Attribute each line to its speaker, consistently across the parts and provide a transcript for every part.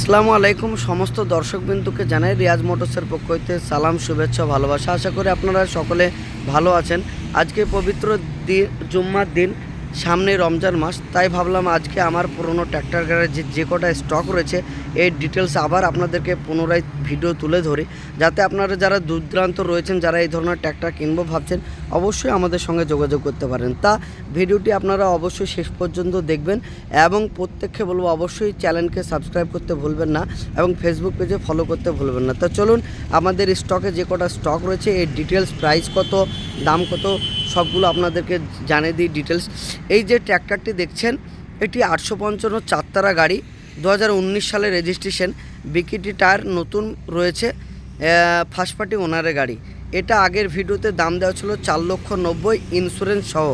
Speaker 1: আসসালামু আলাইকুম। সমস্ত দর্শকবিন্দুকে জানাই রিয়াজ মোটরসের পক্ষ হইতে সালাম, শুভেচ্ছা, ভালোবাসা। আশা করি আপনারা সকলে ভালো আছেন। আজকে পবিত্র দিন জুম্মার দিন। সামনে রমজান মাস, তাই ভাবলাম আজকে আমার পুরনো ট্র্যাক্টর গ্যারেজে যে কটা স্টক রয়েছে, এই ডিটেলস আবার আপনাদেরকে পুনরায় ভিডিও তুলে ধরি। যাতে আপনারা যারা দূরদূরান্ত রয়েছেন, যারা এই ধরনের ট্র্যাক্টর কিনবো ভাবছেন, অবশ্যই আমাদের সঙ্গে যোগাযোগ করতে পারেন। তা ভিডিওটি আপনারা অবশ্যই শেষ পর্যন্ত দেখবেন এবং প্রত্যেককে বলব, অবশ্যই চ্যানেলকে সাবস্ক্রাইব করতে ভুলবেন না এবং ফেসবুক পেজে ফলো করতে ভুলবেন না। তো চলুন, আমাদের স্টকে যে কটা স্টক রয়েছে, এই ডিটেলস প্রাইস কত, দাম কত সবগুলো আপনাদেরকে জানিয়ে দিই ডিটেলস এই যে ট্র্যাক্টরটি দেখছেন, এটি আটশো পঞ্চান্ন চারতারা গাড়ি, দু সালের রেজিস্ট্রেশন বিকিটি টায়ার নতুন রয়েছে ফার্স্ট পার্টি ওনারের গাড়ি। এটা আগের ভিডিওতে দাম দেওয়া ছিল চার লক্ষ নব্বই ইন্স্যুরেন্স সহ।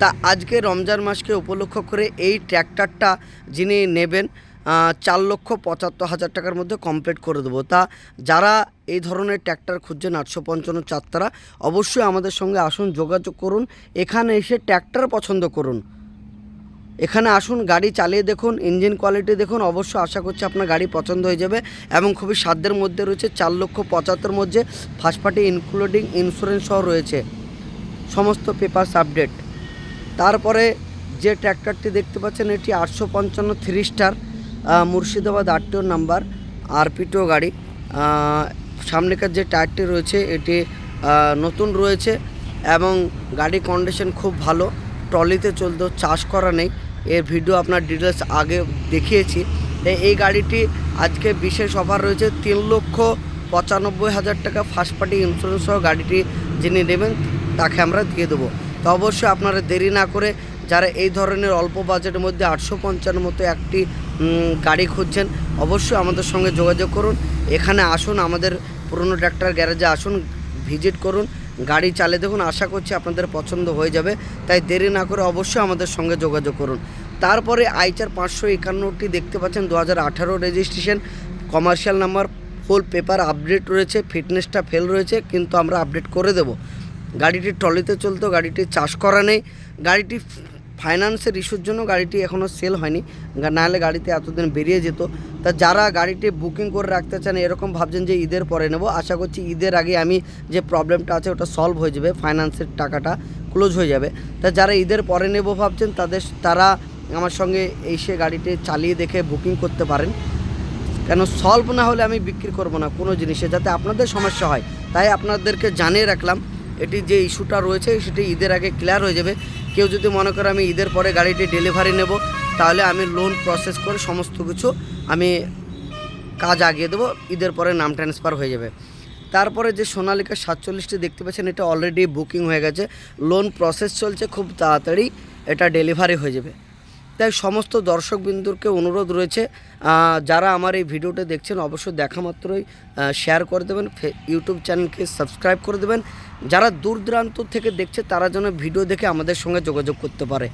Speaker 1: তা আজকে রমজান মাসকে উপলক্ষ করে এই ট্র্যাক্টরটা যিনি নেবেন চার লক্ষ পঁচাত্তর হাজার টাকার মধ্যে কমপ্লিট করে দেবো। তা যারা এই ধরনের ট্র্যাক্টর খুঁজছেন আটশো পঞ্চান্ন চারতারা অবশ্যই আমাদের সঙ্গে আসুন, যোগাযোগ করুন। এখানে এসে ট্র্যাক্টর পছন্দ করুন। এখানে আসুন, গাড়ি চালিয়ে দেখুন ইঞ্জিন কোয়ালিটি দেখুন। অবশ্য আশা করছি আপনার গাড়ি পছন্দ হয়ে যাবে এবং খুবই সাধ্যের মধ্যে রয়েছে চার লক্ষ পঁচাত্তর মধ্যে ফার্স্ট পার্টি ইনক্লুডিং ইন্স্যুরেন্স সহ রয়েছে। সমস্ত পেপারস আপডেট তারপরে যে ট্র্যাক্টরটি দেখতে পাচ্ছেন, এটি আটশো পঞ্চান্ন থ্রি স্টার মুর্শিদাবাদ আটটিও নাম্বার আরপিটিও গাড়ি। সামনেকার যে টায়ারটি রয়েছে, এটি নতুন রয়েছে এবং গাড়ি কন্ডিশন খুব ভালো। ট্রলিতে চলতো চাষ করা নেই। এর ভিডিও আপনার ডিটেলস আগে দেখিয়েছি। এই গাড়িটি আজকে বিশেষ অফার রয়েছে। তিন লক্ষ পঁচানব্বই হাজার টাকা ফার্স্ট পার্টি ইন্স্যুরেন্স সহ গাড়িটি যিনি নেবেন, তাকে আমরা দিয়ে দেবো। তো অবশ্যই আপনারা দেরি না করে যারা এই ধরনের অল্প বাজেটের মধ্যে আটশো পঞ্চান্ন মতো একটি গাড়ি খুঁজছেন, অবশ্যই আমাদের সঙ্গে যোগাযোগ করুন। এখানে আসুন, আমাদের পুরনো ট্র্যাক্টর গ্যারেজে আসুন ভিজিট করুন, গাড়ি চালিয়ে দেখুন, আশা করছি আপনাদের পছন্দ হয়ে যাবে। তাই দেরি না করে অবশ্যই আমাদের সঙ্গে যোগাযোগ করুন। তারপরে আইচার পাঁচশো একান্নটি দেখতে পাচ্ছেন দু হাজার আঠারো registration commercial number full paper update রয়েছে ফিটনেসটা ফেল রয়েছে, কিন্তু আমরা আপডেট করে দেব। গাড়িটি ট্রলিতে চলতো, গাড়িটি চাষ করা নেই, গাড়িটি ফাইন্যান্সের ইস্যুর জন্য গাড়িটি এখনও সেল হয়নি। নাহলে গাড়িতে এতদিন বেরিয়ে যেত। তা যারা গাড়িটি বুকিং করে রাখতে চান, এরকম ভাবছেন যে ঈদের পরে নেব। আশা করছি ঈদের আগে আমি যে প্রবলেমটা আছে, ওটা সলভ হয়ে যাবে, ফাইন্যান্সের টাকাটা ক্লোজ হয়ে যাবে। তা যারা ঈদের পরে নেব ভাবছেন, তাদের তারা আমার সঙ্গে এসে গাড়িটি চালিয়ে দেখে বুকিং করতে পারেন। কেন সলভ না হলে আমি বিক্রি করব না কোনো জিনিসে, যাতে আপনাদের সমস্যা হয়। তাই আপনাদেরকে জানিয়ে রাখলাম, এটি যে ইস্যুটা রয়েছে, সেটি ঈদের আগে ক্লিয়ার হয়ে যাবে। কেউ যদি মনে করে আমি ঈদের পরে গাড়িটি ডেলিভারি নেব, তাহলে আমি লোন প্রসেস করে সমস্ত কিছু আমি কাজ আগিয়ে দেবো, ঈদের পরে নাম ট্রান্সফার হয়ে যাবে। তারপরে যে সোনালিকা সাতচল্লিশটি দেখতে পাচ্ছেন, এটা অলরেডি বুকিং হয়ে গেছে। লোন প্রসেস চলছে, খুব তাড়াতাড়ি এটা ডেলিভারি হয়ে যাবে। তাই সমস্ত দর্শকবিন্দুকে অনুরোধ রয়েছে যারা আমার এই ভিডিওটা দেখছেন অবশ্যই দেখা মাত্রই শেয়ার করে দেবেন ইউটিউব চ্যানেলকে সাবস্ক্রাইব করে দেবেন। যারা দূর দূরান্ত থেকে দেখছে, তারা যেন ভিডিও দেখে আমাদের সঙ্গে যোগাযোগ করতে পারে।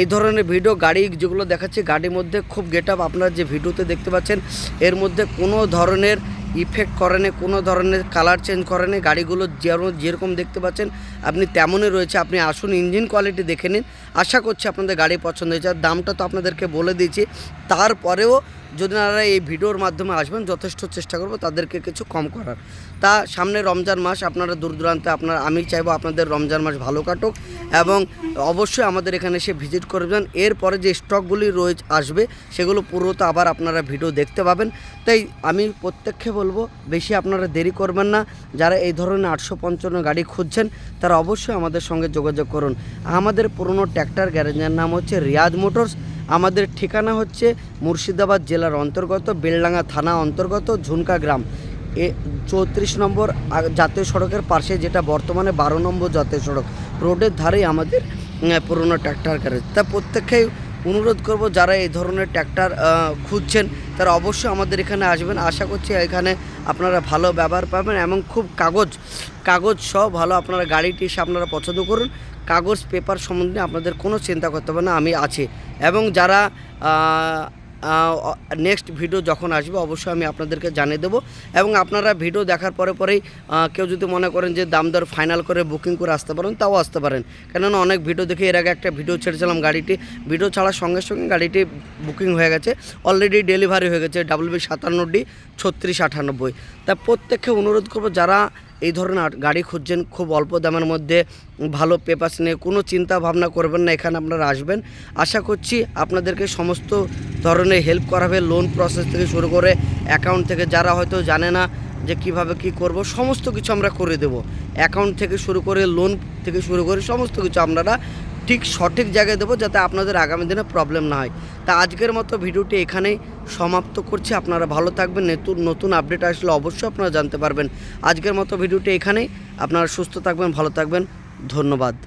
Speaker 1: এই ধরনের ভিডিও, গাড়ি যেগুলো দেখাচ্ছি, গাড়ির মধ্যে খুব গেট আপ আপনারা যে ভিডিওতে দেখতে পাচ্ছেন, এর মধ্যে কোনো ধরনের ইফেক্ট করে করেনি, কোনো ধরনের কালার চেঞ্জ করেনি, গাড়িগুলো যেরকম যেরকম দেখতে পাচ্ছেন, আপনি তেমনই রয়েছে। আপনি আসুন ইঞ্জিন কোয়ালিটি দেখে নিন। আশা করছি আপনাদের গাড়ি পছন্দ হয়েছে। আর দামটা তো আপনাদেরকে বলে দিয়েছি। তারপরেও যদি আপনারা এই ভিডিওর মাধ্যমে আসবেন, যথেষ্ট চেষ্টা করব তাদেরকে কিছু কম করার। তা সামনে রমজান মাস, আপনারা দূর দূরান্তে আপনার, আমি চাইব আপনাদের রমজান মাস ভালো কাটুক এবং অবশ্যই আমাদের এখানে এসে ভিজিট করবেন এরপরে যে স্টকগুলি রয়ে আসবে, সেগুলো পুরোতে আবার আপনারা ভিডিও দেখতে পাবেন। তাই আমি প্রত্যেককে বলব, বেশি আপনারা দেরি করবেন না। যারা এই ধরনের আটশো পঞ্চান্ন গাড়ি খুঁজছেন, তারা অবশ্যই আমাদের সঙ্গে যোগাযোগ করুন। আমাদের পুরনো ট্র্যাক্টর গ্যারেজের নাম হচ্ছে রিয়াজ মোটরস। আমাদের ঠিকানা হচ্ছে মুর্শিদাবাদ জেলার অন্তর্গত বেলডাঙ্গা থানা অন্তর্গত ঝুনকা গ্রাম। এ চৌত্রিশ নম্বর জাতীয় সড়কের পাশে যেটা বর্তমানে বারো নম্বর জাতীয় সড়ক। রোডের ধারেই আমাদের পুরনো ট্র্যাক্টর গ্যারেজ। তা প্রত্যেককেই অনুরোধ করব যারা এই ধরনের ট্র্যাক্টর খুঁজছেন, তারা অবশ্যই আমাদের এখানে আসবেন। আশা করছি এখানে আপনারা ভালো ব্যবহার পাবেন এবং খুব কাগজ কাগজ সহ ভালো আপনারা গাড়িটি এসে আপনারা পছন্দ করুন। কাগজ, পেপার সম্বন্ধে আপনাদের কোনো চিন্তা করতে হবে না, আমি আছি। এবং যারা নেক্সট ভিডিও যখন আসবে, অবশ্যই আমি আপনাদেরকে জানিয়ে দেবো। এবং আপনারা ভিডিও দেখার পরে পরেই কেউ যদি মনে করেন যে দাম দর ফাইনাল করে বুকিং করে আসতে পারেন, তাও আসতে পারেন। কেননা অনেক ভিডিও দেখে এর আগে একটা ভিডিও ছেড়েছিলাম গাড়িটি। ভিডিও ছাড়ার সঙ্গে সঙ্গে গাড়িটি বুকিং হয়ে গেছে। অলরেডি ডেলিভারি হয়ে গেছে ডাব্লিউ বি সাতান্ন ডি ছত্রিশ আটানব্বই। তা প্রত্যেককে অনুরোধ করব, যারা এই ধরনের গাড়ি খুঁজছেন খুব অল্প দামের মধ্যে, ভালো পেপার্স নিয়ে কোনো চিন্তা ভাবনা করবেন না, এখানে আপনারা আসবেন। আশা করছি আপনাদেরকে সমস্ত ধরনের হেল্প করা হবে লোন প্রসেস থেকে শুরু করে অ্যাকাউন্ট থেকে, যারা হয়তো জানে না যে কীভাবে কি করব, সমস্ত কিছু আমরা করে দেব। অ্যাকাউন্ট থেকে শুরু করে লোন থেকে শুরু করে সমস্ত কিছু আপনারা ঠিক সঠিক জায়গায় দেবো যাতে আপনাদের আগামী দিনে প্রবলেম না হয়। তা আজকের মতো ভিডিওটি এখানেই সমাপ্ত করছি। আপনারা ভালো থাকবেন, নতুন নতুন আপডেট আসলে অবশ্যই আপনারা জানতে পারবেন। আজকের মতো ভিডিওটি এখানেই। আপনারা সুস্থ থাকবেন, ভালো থাকবেন। ধন্যবাদ।